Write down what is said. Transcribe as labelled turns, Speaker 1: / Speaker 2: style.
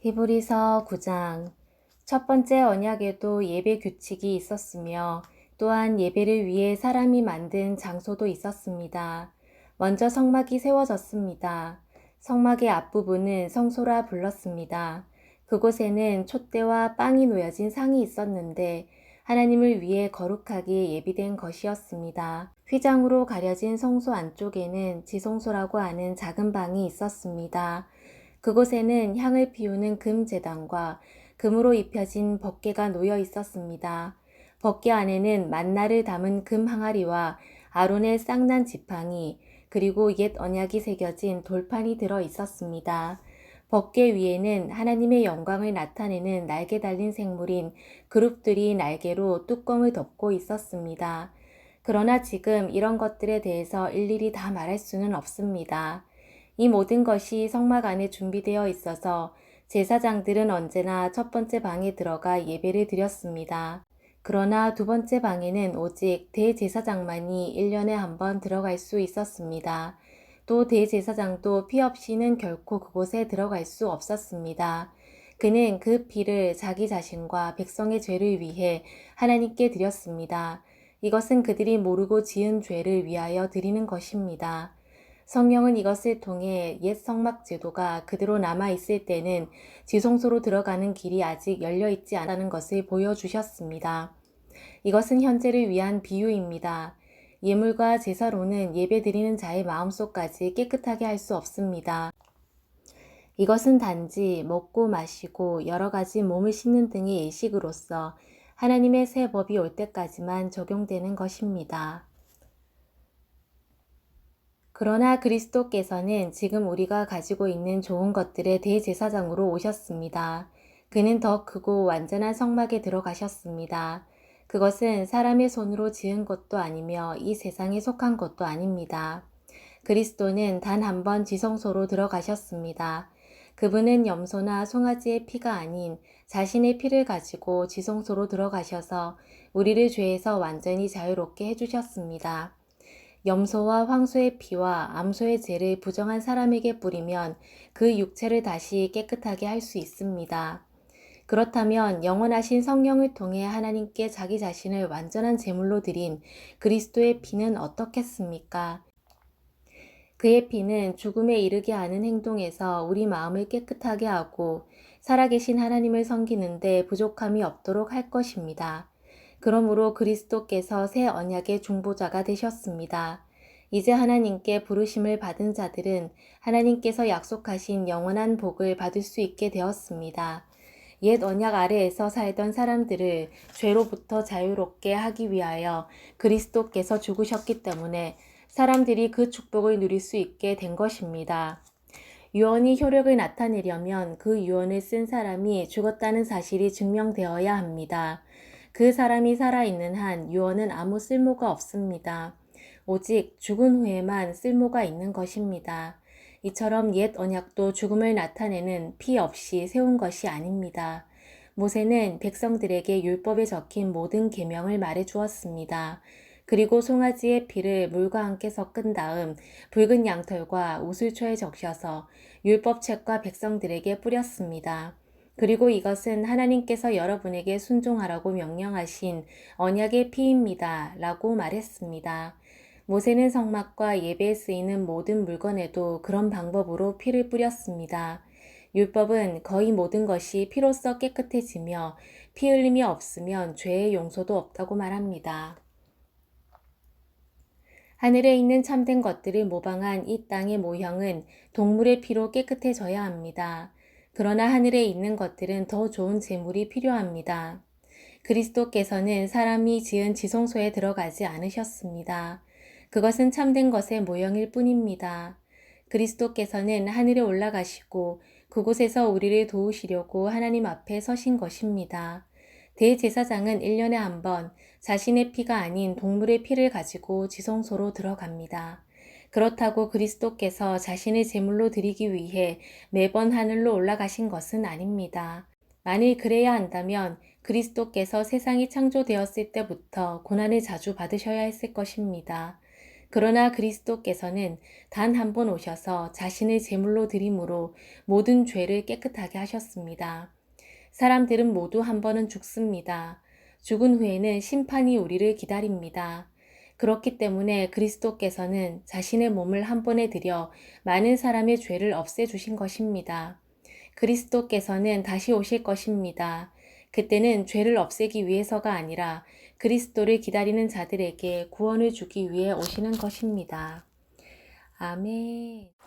Speaker 1: 히브리서 9장 첫 번째 언약에도 예배 규칙이 있었으며 또한 예배를 위해 사람이 만든 장소도 있었습니다. 먼저 성막이 세워졌습니다. 성막의 앞부분은 성소라 불렀습니다. 그곳에는 촛대와 빵이 놓여진 상이 있었는데 하나님을 위해 거룩하게 예비된 것이었습니다. 휘장으로 가려진 성소 안쪽에는 지성소라고 하는 작은 방이 있었습니다. 그곳에는 향을 피우는 금 제단과 금으로 입혀진 법궤가 놓여 있었습니다. 법궤 안에는 만나를 담은 금 항아리와 아론의 쌍난 지팡이 그리고 옛 언약이 새겨진 돌판이 들어 있었습니다. 법궤 위에는 하나님의 영광을 나타내는 날개 달린 생물인 그룹들이 날개로 뚜껑을 덮고 있었습니다. 그러나 지금 이런 것들에 대해서 일일이 다 말할 수는 없습니다. 이 모든 것이 성막 안에 준비되어 있어서 제사장들은 언제나 첫 번째 방에 들어가 예배를 드렸습니다. 그러나 두 번째 방에는 오직 대제사장만이 1년에 한 번 들어갈 수 있었습니다. 또 대제사장도 피 없이는 결코 그곳에 들어갈 수 없었습니다. 그는 그 피를 자기 자신과 백성의 죄를 위해 하나님께 드렸습니다. 이것은 그들이 모르고 지은 죄를 위하여 드리는 것입니다. 성령은 이것을 통해 옛 성막 제도가 그대로 남아 있을 때는 지성소로 들어가는 길이 아직 열려 있지 않다는 것을 보여주셨습니다. 이것은 현재를 위한 비유입니다. 예물과 제사로는 예배 드리는 자의 마음속까지 깨끗하게 할 수 없습니다. 이것은 단지 먹고 마시고 여러 가지 몸을 씻는 등의 예식으로서 하나님의 새 법이 올 때까지만 적용되는 것입니다. 그러나 그리스도께서는 지금 우리가 가지고 있는 좋은 것들의 대제사장으로 오셨습니다. 그는 더 크고 완전한 성막에 들어가셨습니다. 그것은 사람의 손으로 지은 것도 아니며 이 세상에 속한 것도 아닙니다. 그리스도는 단 한 번 지성소로 들어가셨습니다. 그분은 염소나 송아지의 피가 아닌 자신의 피를 가지고 지성소로 들어가셔서 우리를 죄에서 완전히 자유롭게 해주셨습니다. 염소와 황소의 피와 암소의 죄를 부정한 사람에게 뿌리면 그 육체를 다시 깨끗하게 할 수 있습니다. 그렇다면 영원하신 성령을 통해 하나님께 자기 자신을 완전한 제물로 드린 그리스도의 피는 어떻겠습니까? 그의 피는 죽음에 이르게 하는 행동에서 우리 마음을 깨끗하게 하고 살아계신 하나님을 섬기는데 부족함이 없도록 할 것입니다. 그러므로 그리스도께서 새 언약의 중보자가 되셨습니다. 이제 하나님께 부르심을 받은 자들은 하나님께서 약속하신 영원한 복을 받을 수 있게 되었습니다. 옛 언약 아래에서 살던 사람들을 죄로부터 자유롭게 하기 위하여 그리스도께서 죽으셨기 때문에 사람들이 그 축복을 누릴 수 있게 된 것입니다. 유언이 효력을 나타내려면 그 유언을 쓴 사람이 죽었다는 사실이 증명되어야 합니다. 그 사람이 살아있는 한 유언은 아무 쓸모가 없습니다. 오직 죽은 후에만 쓸모가 있는 것입니다. 이처럼 옛 언약도 죽음을 나타내는 피 없이 세운 것이 아닙니다. 모세는 백성들에게 율법에 적힌 모든 계명을 말해 주었습니다. 그리고 송아지의 피를 물과 함께 섞은 다음 붉은 양털과 우슬초에 적셔서 율법책과 백성들에게 뿌렸습니다. 그리고 이것은 하나님께서 여러분에게 순종하라고 명령하신 언약의 피입니다. 라고 말했습니다. 모세는 성막과 예배에 쓰이는 모든 물건에도 그런 방법으로 피를 뿌렸습니다. 율법은 거의 모든 것이 피로써 깨끗해지며 피 흘림이 없으면 죄의 용서도 없다고 말합니다. 하늘에 있는 참된 것들을 모방한 이 땅의 모형은 동물의 피로 깨끗해져야 합니다. 그러나 하늘에 있는 것들은 더 좋은 재물이 필요합니다. 그리스도께서는 사람이 지은 지성소에 들어가지 않으셨습니다. 그것은 참된 것의 모형일 뿐입니다. 그리스도께서는 하늘에 올라가시고 그곳에서 우리를 도우시려고 하나님 앞에 서신 것입니다. 대제사장은 1년에 한 번 자신의 피가 아닌 동물의 피를 가지고 지성소로 들어갑니다. 그렇다고 그리스도께서 자신의 제물로 드리기 위해 매번 하늘로 올라가신 것은 아닙니다. 만일 그래야 한다면 그리스도께서 세상이 창조되었을 때부터 고난을 자주 받으셔야 했을 것입니다. 그러나 그리스도께서는 단 한 번 오셔서 자신의 제물로 드림으로 모든 죄를 깨끗하게 하셨습니다. 사람들은 모두 한 번은 죽습니다. 죽은 후에는 심판이 우리를 기다립니다. 그렇기 때문에 그리스도께서는 자신의 몸을 한 번에 들여 많은 사람의 죄를 없애주신 것입니다. 그리스도께서는 다시 오실 것입니다. 그때는 죄를 없애기 위해서가 아니라 그리스도를 기다리는 자들에게 구원을 주기 위해 오시는 것입니다. 아멘.